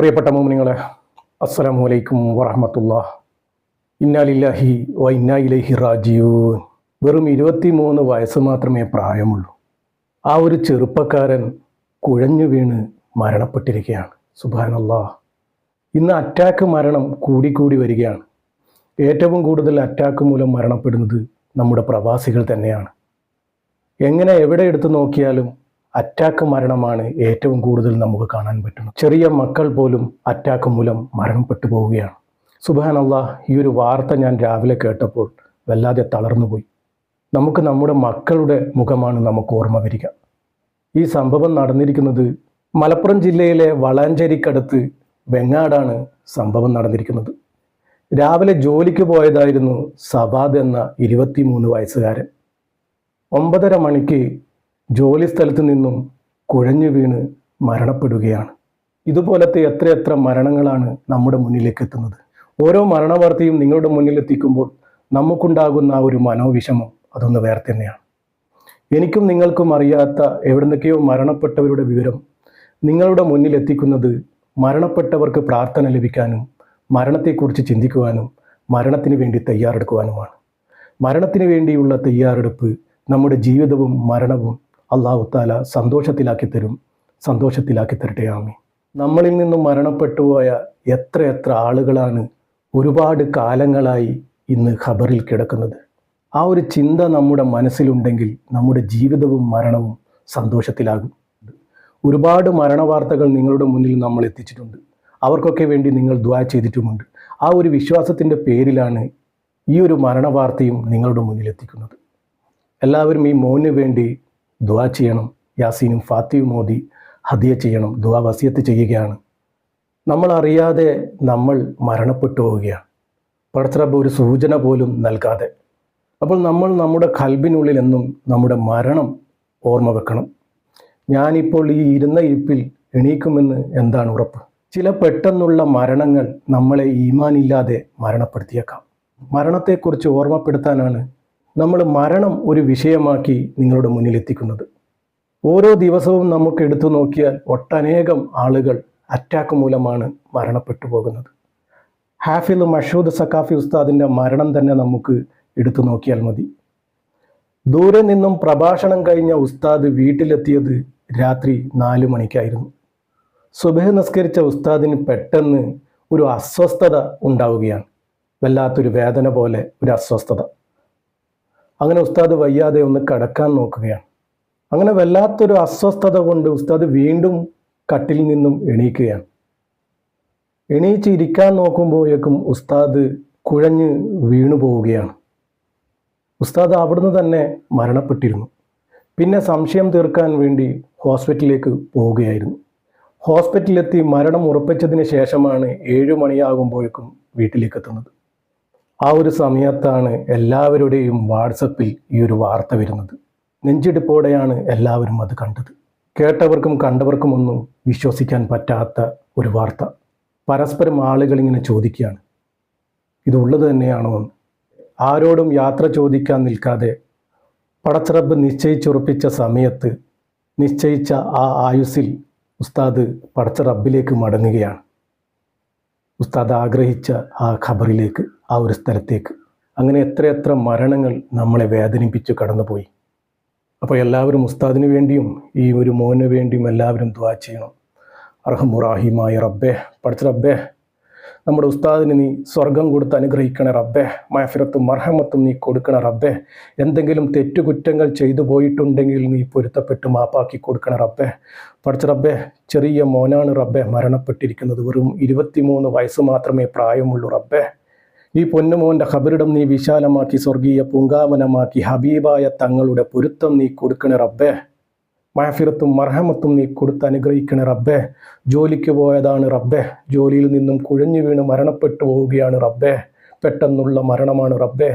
പ്രിയപ്പെട്ട മോമിനിങ്ങളെ അസ്സലാമു അലൈക്കും വറഹമത്തുള്ള ഇന്നാലില്ലാഹി വ ഇന്നാ ഇലൈഹി റാജിയൂൻ വെറും ഇരുപത്തി മൂന്ന് വയസ്സ് മാത്രമേ പ്രായമുള്ളൂ. ആ ഒരു ചെറുപ്പക്കാരൻ കുഴഞ്ഞു വീണ് മരണപ്പെട്ടിരിക്കുകയാണ്. സുബാനല്ലാ ഇന്ന് അറ്റാക്ക് മരണം കൂടിക്കൂടി വരികയാണ്. ഏറ്റവും കൂടുതൽ അറ്റാക്ക് മൂലം മരണപ്പെടുന്നത് നമ്മുടെ പ്രവാസികൾ തന്നെയാണ്. എങ്ങനെ എവിടെ എടുത്തു നോക്കിയാലും അറ്റാക്ക് മരണമാണ് ഏറ്റവും കൂടുതൽ നമുക്ക് കാണാൻ പറ്റുന്നത്. ചെറിയ മക്കൾ പോലും അറ്റാക്ക് മൂലം മരണപ്പെട്ടു പോവുകയാണ് സുബാനല്ല ഈ ഒരു വാർത്ത ഞാൻ രാവിലെ കേട്ടപ്പോൾ വല്ലാതെ തളർന്നുപോയി. നമുക്ക് നമ്മുടെ മക്കളുടെ മുഖമാണ് നമുക്ക് ഓർമ്മ വരിക. ഈ സംഭവം നടന്നിരിക്കുന്നത് മലപ്പുറം ജില്ലയിലെ വളാഞ്ചേരിക്കടുത്ത് വെങ്ങാടാണ് സംഭവം നടന്നിരിക്കുന്നത്. രാവിലെ ജോലിക്ക് പോയതായിരുന്നു സബാദ് എന്ന ഇരുപത്തിമൂന്ന് വയസ്സുകാരൻ. ഒമ്പതര മണിക്ക് ജോലി സ്ഥലത്ത് നിന്നും കുഴഞ്ഞു വീണ് മരണപ്പെടുകയാണ്. ഇതുപോലത്തെ എത്രയെത്ര മരണങ്ങളാണ് നമ്മുടെ മുന്നിലേക്ക് എത്തുന്നത് ഓരോ മരണവാർത്തയും നിങ്ങളുടെ മുന്നിൽ മുന്നിലെത്തിക്കുമ്പോൾ നമുക്കുണ്ടാകുന്ന ആ ഒരു മനോവിഷമം അതൊന്ന് വേറെ തന്നെയാണ് എനിക്കും നിങ്ങൾക്കും അറിയാത്ത എവിടുന്നൊക്കെയോ മരണപ്പെട്ടവരുടെ വിവരം നിങ്ങളുടെ മുന്നിൽ എത്തിക്കുന്നത് മരണപ്പെട്ടവർക്ക് പ്രാർത്ഥന ലഭിക്കാനും മരണത്തെക്കുറിച്ച് ചിന്തിക്കുവാനും മരണത്തിന് വേണ്ടി തയ്യാറെടുക്കുവാനുമാണ്. മരണത്തിന് വേണ്ടിയുള്ള തയ്യാറെടുപ്പ് നമ്മുടെ ജീവിതവും മരണവും അള്ളാഹു താല സന്തോഷത്തിലാക്കി തരും. സന്തോഷത്തിലാക്കി തരട്ടെ ആമി നമ്മളിൽ നിന്നും മരണപ്പെട്ടു പോയ എത്ര എത്ര ആളുകളാണ് ഒരുപാട് കാലങ്ങളായി ഇന്ന് ഖബറിൽ കിടക്കുന്നത്. ആ ഒരു ചിന്ത നമ്മുടെ മനസ്സിലുണ്ടെങ്കിൽ നമ്മുടെ ജീവിതവും മരണവും സന്തോഷത്തിലാകും. ഒരുപാട് മരണവാർത്തകൾ നിങ്ങളുടെ മുന്നിൽ നമ്മൾ എത്തിച്ചിട്ടുണ്ട്. അവർക്കൊക്കെ വേണ്ടി നിങ്ങൾ ദ്വാ ചെയ്തിട്ടുമുണ്ട്. ആ ഒരു വിശ്വാസത്തിന്റെ പേരിലാണ് ഈ ഒരു മരണവാർത്തയും നിങ്ങളുടെ മുന്നിൽ എത്തിക്കുന്നത്. എല്ലാവരും ഈ മോന് വേണ്ടി ദ്വാ ചെയ്യണം. യാസീനും ഫാത്തിയും മോദി ഹദിയ ചെയ്യണം. ദുവാ വസിയത്ത് ചെയ്യുകയാണ്. നമ്മൾ അറിയാതെ നമ്മൾ മരണപ്പെട്ടു പോവുകയാണ്. പടത്തറബ് ഒരു സൂചന പോലും നൽകാതെ. അപ്പോൾ നമ്മൾ നമ്മുടെ കൽബിനുള്ളിൽ എന്നും നമ്മുടെ മരണം ഓർമ്മ വെക്കണം. ഞാനിപ്പോൾ ഈ ഇരുന്ന ഇരിപ്പിൽ എണീക്കുമെന്ന് എന്താണ് ഉറപ്പ്? ചില പെട്ടെന്നുള്ള മരണങ്ങൾ നമ്മളെ ഈമാനില്ലാതെ മരണപ്പെടുത്തിയേക്കാം. മരണത്തെക്കുറിച്ച് ഓർമ്മപ്പെടുത്താനാണ് നമ്മൾ മരണം ഒരു വിഷയമാക്കി നിങ്ങളുടെ മുന്നിലെത്തിക്കുന്നത് ഓരോ ദിവസവും നമുക്ക് എടുത്തു നോക്കിയാൽ ഒട്ടനേകം ആളുകൾ അറ്റാക്ക് മൂലമാണ് മരണപ്പെട്ടു പോകുന്നത്. ഹാഫിൽ മഷൂദ് സക്കാഫി ഉസ്താദിന്റെ മരണം തന്നെ നമുക്ക് എടുത്തു നോക്കിയാൽ മതി. ദൂരെ നിന്നും പ്രഭാഷണം കഴിഞ്ഞ ഉസ്താദ് വീട്ടിലെത്തിയത് രാത്രി നാലു മണിക്കായിരുന്നു. സുബഹ് നിസ്കരിച്ച ഉസ്താദിന് പെട്ടെന്ന് ഒരു അസ്വസ്ഥത ഉണ്ടാവുകയാണ്. വല്ലാത്തൊരു വേദന പോലെ ഒരു അസ്വസ്ഥത. അങ്ങനെ ഉസ്താദ് വയ്യാതെ ഒന്ന് കിടക്കാൻ നോക്കുകയാണ്. അങ്ങനെ വല്ലാത്തൊരു അസ്വസ്ഥത കൊണ്ട് ഉസ്താദ് വീണ്ടും കട്ടിൽ നിന്നും എണീക്കുകയാണ്. എണീച്ച് ഇരിക്കാൻ നോക്കുമ്പോഴേക്കും ഉസ്താദ് കുഴഞ്ഞ് വീണു പോവുകയാണ്. ഉസ്താദ് അവിടുന്ന് തന്നെ മരണപ്പെട്ടിരുന്നു. പിന്നെ സംശയം തീർക്കാൻ വേണ്ടി ഹോസ്പിറ്റലിലേക്ക് പോവുകയായിരുന്നു. ഹോസ്പിറ്റലിലെത്തി മരണം ഉറപ്പിച്ചതിന് ശേഷമാണ് ഏഴു മണിയാകുമ്പോഴേക്കും വീട്ടിലേക്ക് എത്തുന്നത്. ആ ഒരു സമയത്താണ് എല്ലാവരുടെയും വാട്സപ്പിൽ ഈ ഒരു വാർത്ത വരുന്നത്. നെഞ്ചിടിപ്പോടെയാണ് എല്ലാവരും അത് കണ്ടത്. കേട്ടവർക്കും കണ്ടവർക്കും ഒന്നും വിശ്വസിക്കാൻ പറ്റാത്ത ഒരു വാർത്ത. പരസ്പരം ആളുകൾ ഇങ്ങനെ ചോദിക്കുകയാണ് ഇതുള്ളത് തന്നെയാണോ എന്ന്. ആരോടും യാത്ര ചോദിക്കാൻ നിൽക്കാതെ പടച്ചറബ് നിശ്ചയിച്ചുറപ്പിച്ച സമയത്ത് നിശ്ചയിച്ച ആ ആയുസ്സിൽ ഉസ്താദ് പടച്ച റബ്ബിലേക്ക് മടങ്ങുകയാണ്. ഉസ്താദ് ആഗ്രഹിച്ച ആ ഖബറിലേക്ക് ആ ഒരു സ്ഥലത്തേക്ക്. അങ്ങനെ എത്രയെത്ര മരണങ്ങൾ നമ്മളെ വേദനിപ്പിച്ച് കടന്നുപോയി. അപ്പോൾ എല്ലാവരും ഉസ്താദിന് വേണ്ടിയും ഈ ഒരു മോന് വേണ്ടിയും എല്ലാവരും ദ്വാ ചെയ്യണം. അർഹമുറാഹിമായ റബ്ബേ പഠിച്ച റബ്ബേ നമ്മുടെ ഉസ്താദിന് നീ സ്വർഗം കൊടുത്ത് അനുഗ്രഹിക്കണേ റബ്ബേ. മയഫിറത്തും മർഹമത്തും നീ കൊടുക്കണ റബ്ബേ. എന്തെങ്കിലും തെറ്റുകുറ്റങ്ങൾ ചെയ്തു പോയിട്ടുണ്ടെങ്കിൽ നീ പൊരുത്തപ്പെട്ട് മാപ്പാക്കി കൊടുക്കണ റബ്ബേ. പഠിച്ച റബ്ബേ ചെറിയ മോനാണ് റബ്ബേ മരണപ്പെട്ടിരിക്കുന്നത്. വെറും ഇരുപത്തിമൂന്ന് വയസ്സ് മാത്രമേ പ്രായമുള്ളൂ റബ്ബേ. ഈ പൊന്നുമോന്റെ ഖബറിടം നീ വിശാലമാക്കി സ്വർഗീയ പൂങ്കാവനമാക്കി ഹബീബായ തങ്ങളുടെ പൊരുത്തം നീ കൊടുക്കണേ റബ്ബേ. മാഫിറത്തും മർഹമത്തും നീ കൊടുത്ത് അനുഗ്രഹിക്കണേ റബ്ബേ. ജോലിക്ക് പോയതാണ് റബ്ബെ. ജോലിയിൽ നിന്നും കുഴഞ്ഞു വീണ് മരണപ്പെട്ടു പോവുകയാണ് റബ്ബെ. പെട്ടെന്നുള്ള മരണമാണ് റബ്ബെ.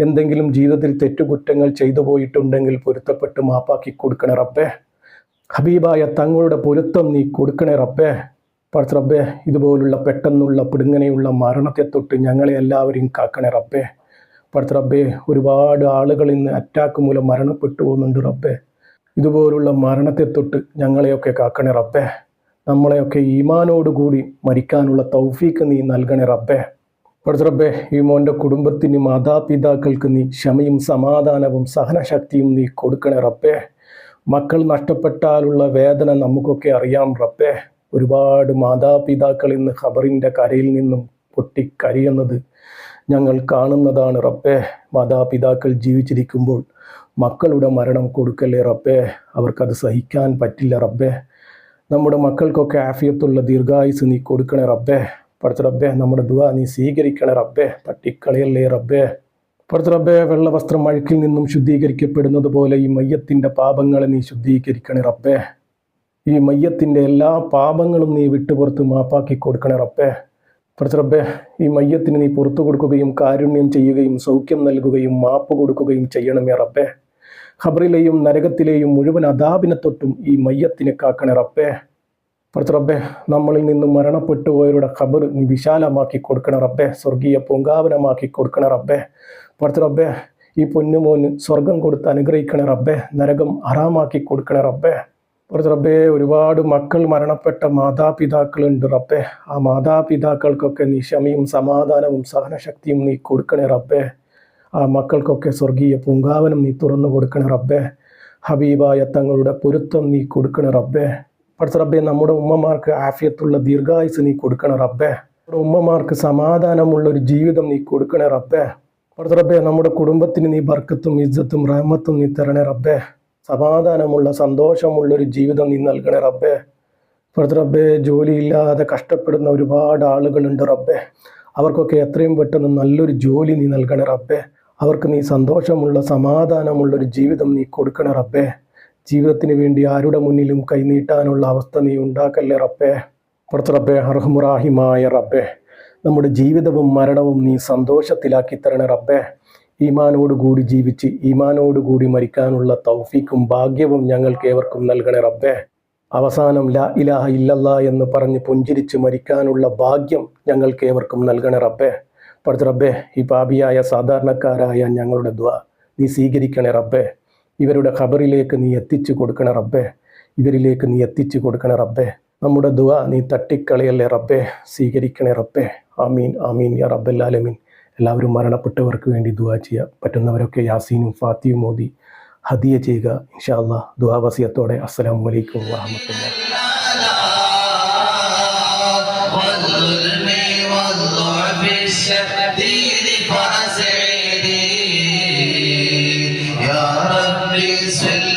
എന്തെങ്കിലും ജീവിതത്തിൽ തെറ്റുകുറ്റങ്ങൾ ചെയ്തു പോയിട്ടുണ്ടെങ്കിൽ പൊരുത്തപ്പെട്ട് മാപ്പാക്കി കൊടുക്കണേ റബ്ബെ. ഹബീബായ തങ്ങളുടെ പൊരുത്തം നീ കൊടുക്കണേ റബ്ബെ. പഠിച്ച റബ്ബെ ഇതുപോലുള്ള പെട്ടെന്നുള്ള പിടുങ്ങനെയുള്ള മരണത്തെ തൊട്ട് ഞങ്ങളെ എല്ലാവരെയും കാക്കണേ റബ്ബേ. പഠിച്ച റബ്ബേ ഒരുപാട് ആളുകൾ ഇന്ന് അറ്റാക്ക് മൂലം മരണപ്പെട്ടു പോകുന്നുണ്ട് റബ്ബേ. ഇതുപോലുള്ള മരണത്തെ തൊട്ട് ഞങ്ങളെയൊക്കെ കാക്കണേ റബ്ബേ. നമ്മളെയൊക്കെ ഈമാനോടുകൂടി മരിക്കാനുള്ള തൗഫീക്ക് നീ നൽകണേ റബ്ബേ. റബ്ബേ ഈ മോന്റെ കുടുംബത്തിന് മാതാപിതാക്കൾക്ക് നീ ക്ഷമയും സമാധാനവും സഹനശക്തിയും നീ കൊടുക്കണേ റബ്ബേ. മക്കൾ നഷ്ടപ്പെട്ടാലുള്ള വേദന നമുക്കൊക്കെ അറിയാം റബ്ബേ. ഒരുപാട് മാതാപിതാക്കൾ ഇന്ന് ഖബറിന്റെ കരയിൽ നിന്നും പൊട്ടിക്കരിയുന്നത് ഞങ്ങൾ കാണുന്നതാണ് റബ്ബേ. മാതാപിതാക്കൾ ജീവിച്ചിരിക്കുമ്പോൾ മക്കളുടെ മരണം കൊടുക്കല്ലേ റബ്ബേ? അവർക്കത് സഹിക്കാൻ പറ്റില്ല റബ്ബേ. നമ്മുടെ മക്കൾക്കൊക്കെ ആഫിയത്തുള്ള ദീർഘായുസ് നീ കൊടുക്കണേ റബ്ബേ. പഠിച്ച റബ്ബേ നമ്മുടെ ദുവ നീ സ്വീകരിക്കണേ റബ്ബേ. തട്ടിക്കളയല്ലേ റബ്ബേ. പഠിച്ച റബ്ബേ വെള്ളവസ്ത്രം അഴുക്കിൽ നിന്നും ശുദ്ധീകരിക്കപ്പെടുന്നത് പോലെ ഈ മയ്യത്തിന്റെ പാപങ്ങളെ നീ ശുദ്ധീകരിക്കണേ റബ്ബേ. ഈ മയ്യത്തിന്റെ എല്ലാ പാപങ്ങളും നീ വിട്ടുപുറത്ത് മാപ്പാക്കി കൊടുക്കണേ റബ്ബേ. പഠിച്ച റബ്ബേ ഈ മയ്യത്തിന് നീ പുറത്തു കൊടുക്കുകയും കാരുണ്യം ചെയ്യുകയും സൗഖ്യം നൽകുകയും മാപ്പ് കൊടുക്കുകയും ചെയ്യണമേ റബ്ബെ. ഖബറിലെയും നരകത്തിലെയും മുഴുവൻ അതാപിനെ തൊട്ടും ഈ മയ്യത്തിനെ കാക്കണേ റബ്ബേ. പഠിച്ച റബ്ബേ നമ്മളിൽ നിന്നും മരണപ്പെട്ടു പോയവരുടെ ഖബർ നീ വിശാലമാക്കി കൊടുക്കണ റബ്ബെ. സ്വർഗീയ പൂങ്കാവനമാക്കി കൊടുക്കണ റബ്ബെ. പഠിച്ച റബ്ബേ ഈ പൊന്നുമോന് സ്വർഗം കൊടുത്ത് അനുഗ്രഹിക്കണ റബ്ബെ. നരകം അറാമാക്കി കൊടുക്കണ റബ്ബേ. പഠിച്ച റബ്ബേ ഒരുപാട് മക്കൾ മരണപ്പെട്ട മാതാപിതാക്കളുണ്ട് റബ്ബേ. ആ മാതാപിതാക്കൾക്കൊക്കെ നീ ക്ഷമയും സമാധാനവും സഹനശക്തിയും നീ കൊടുക്കണേ റബ്ബേ. ആ മക്കൾക്കൊക്കെ സ്വർഗീയ പൂങ്കാവനം നീ തുറന്നു കൊടുക്കണേ റബ്ബേ. ഹബീബായ തങ്ങളുടെ പൊരുത്തം നീ കൊടുക്കണേ റബ്ബേ. പഠിച്ച റബ്ബേ നമ്മുടെ ഉമ്മമാർക്ക് ആഫിയത്തുള്ള ദീർഘായുസ് നീ കൊടുക്കണേ റബ്ബേ. നമ്മുടെ ഉമ്മമാർക്ക് സമാധാനമുള്ള ഒരു ജീവിതം നീ കൊടുക്കണേ റബ്ബേ. പഠിച്ച റബ്ബേ നമ്മുടെ കുടുംബത്തിന് നീ ബർക്കത്തും ഇജ്ജത്തും റഹ്മത്തും നീ തരണേ റബ്ബേ. സമാധാനമുള്ള സന്തോഷമുള്ളൊരു ജീവിതം നീ നൽകണേ റബ്ബേ. ഇപ്പോഴത്തെ റബ്ബെ ജോലിയില്ലാതെ കഷ്ടപ്പെടുന്ന ഒരുപാട് ആളുകളുണ്ട് റബ്ബെ. അവർക്കൊക്കെ എത്രയും പെട്ടെന്ന് നല്ലൊരു ജോലി നീ നൽകണേ റബ്ബെ. അവർക്ക് നീ സന്തോഷമുള്ള സമാധാനമുള്ളൊരു ജീവിതം നീ കൊടുക്കണേ റബ്ബെ. ജീവിതത്തിന് വേണ്ടി ആരുടെ മുന്നിലും കൈനീട്ടാനുള്ള അവസ്ഥ നീ ഉണ്ടാക്കല്ലേ റബ്ബെ. പുറത്ത് റബ്ബെ അർഹമുറാഹിമായ റബ്ബെ. നമ്മുടെ ജീവിതവും മരണവും നീ സന്തോഷത്തിലാക്കി തരണേ റബ്ബേ. ഈമാനോടുകൂടി ജീവിച്ച് ഈമാനോടുകൂടി മരിക്കാനുള്ള തൗഫീക്കും ഭാഗ്യവും ഞങ്ങൾക്ക് ഏവർക്കും നൽകണേ റബ്ബേ. അവസാനം ലാ ഇലാഹ ഇല്ലല്ല എന്ന് പറഞ്ഞ് പുഞ്ചിരിച്ച് മരിക്കാനുള്ള ഭാഗ്യം ഞങ്ങൾക്ക് ഏവർക്കും നൽകണേ റബ്ബേ. പഠിച്ച റബ്ബേ ഈ പാപിയായ സാധാരണക്കാരായ ഞങ്ങളുടെ ദ്വ നീ സ്വീകരിക്കണേ റബ്ബേ. ഇവരുടെ ഖബറിലേക്ക് നീ എത്തിച്ചു കൊടുക്കണേ റബ്ബേ. ഇവരിലേക്ക് നീ എത്തിച്ചു കൊടുക്കണേ റബ്ബേ. നമ്മുടെ ദുവ നീ തട്ടിക്കളയല്ലേ റബ്ബേ. സ്വീകരിക്കണേ റബ്ബേ. ആമീൻ ആമീൻ യാ റബ്ബല്ലാലമീൻ എല്ലാവരും മരണപ്പെട്ടവർക്ക് വേണ്ടി ദുവ ചെയ്യുക പറ്റുന്നവരൊക്കെ യാസീനും ഫാത്തിയും മോദി ഹദിയ ചെയ്യുക ഇൻഷാ അല്ലാ ദുവാവസിയത്തോടെ അസ്സലാമു അലൈക്കും വാഹമത്തുള്ള والظلم والضعف الشديد فأسعدي يا ربي صل